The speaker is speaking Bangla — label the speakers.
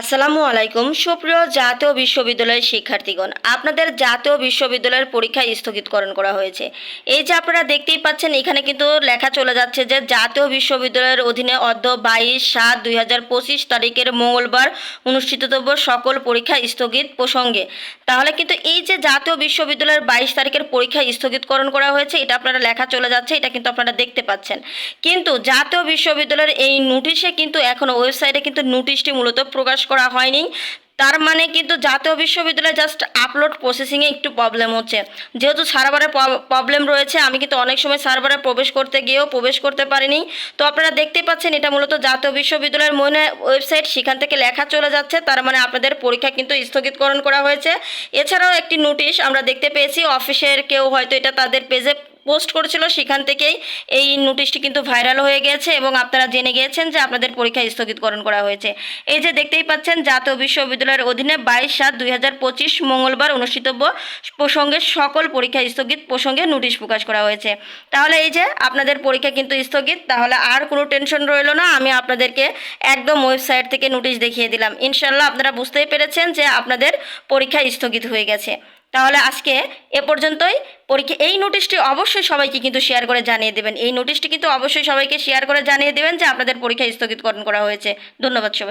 Speaker 1: আসসালামু আলাইকুম। সুপ্রিয় জাতীয় বিশ্ববিদ্যালয়ের শিক্ষার্থীগণ, আপনাদের জাতীয় বিশ্ববিদ্যালয়ের পরীক্ষা স্থগিতকরণ করা হয়েছে। এই যে আপনারা দেখতেই পাচ্ছেন, এখানে কিন্তু লেখা চলে যাচ্ছে যে জাতীয় বিশ্ববিদ্যালয়ের অধীনে অর্ধ বাইশ সাত দুই তারিখের মঙ্গলবার অনুষ্ঠিতব্য সকল পরীক্ষা স্থগিত প্রসঙ্গে। তাহলে কিন্তু এই যে জাতীয় বিশ্ববিদ্যালয়ের বাইশ তারিখের পরীক্ষা স্থগিতকরণ করা হয়েছে, এটা আপনারা লেখা চলে যাচ্ছে, এটা কিন্তু আপনারা দেখতে পাচ্ছেন। কিন্তু জাতীয় বিশ্ববিদ্যালয়ের এই নোটিশে কিন্তু এখনও ওয়েবসাইটে কিন্তু নোটিশটি মূলত প্রকাশ করা হয়নি। তার মানে কিন্তু জাতীয় বিশ্ববিদ্যালয়ে জাস্ট আপলোড প্রসেসিংয়ে একটু প্রবলেম হচ্ছে। যেহেতু সার্ভারে প্রবলেম রয়েছে, আমি কিন্তু অনেক সময় সার্ভারে প্রবেশ করতে গিয়েও প্রবেশ করতে পারিনি। তো আপনারা দেখতে পাচ্ছেন, এটা মূলত জাতীয় বিশ্ববিদ্যালয়ের মনে ওয়েবসাইট সেখান থেকে লেখা চলে যাচ্ছে। তার মানে আপনাদের পরীক্ষা কিন্তু স্থগিতকরণ করা হয়েছে। এছাড়াও একটি নোটিশ আমরা দেখতে পেয়েছি অফিসের কেউ হয়তো এটা তাদের পেজে পোস্ট করেছিল, সেখান থেকেই এই নোটিশটি কিন্তু ভাইরাল হয়ে গেছে এবং আপনারা জেনে গিয়েছেন যে আপনাদের পরীক্ষা স্থগিতকরণ করা হয়েছে। এই যে দেখতেই পাচ্ছেন, জাতীয় বিশ্ববিদ্যালয়ের অধীনে বাইশ সাত দুই মঙ্গলবার অনুষ্ঠিতব্য প্রসঙ্গে সকল পরীক্ষা স্থগিত প্রসঙ্গে নোটিশ প্রকাশ করা হয়েছে। তাহলে এই যে আপনাদের পরীক্ষা কিন্তু স্থগিত, তাহলে আর কোনো টেনশন রইল না, আমি আপনাদেরকে একদম ওয়েবসাইট থেকে নোটিশ দেখিয়ে দিলাম। ইনশাল্লাহ আপনারা বুঝতেই পেরেছেন যে আপনাদের পরীক্ষা স্থগিত হয়ে গেছে। তাহলে আজকে এ পর্যন্তই। পরীক্ষা, এই নোটিশটি অবশ্যই সবাইকে কিন্তু শেয়ার করে জানিয়ে দেবেন। এই নোটিশটি কিন্তু অবশ্যই সবাইকে শেয়ার করে জানিয়ে দেবেন যে আপনাদের পরীক্ষা স্থগিতকরণ করা হয়েছে। ধন্যবাদ সবাইকে।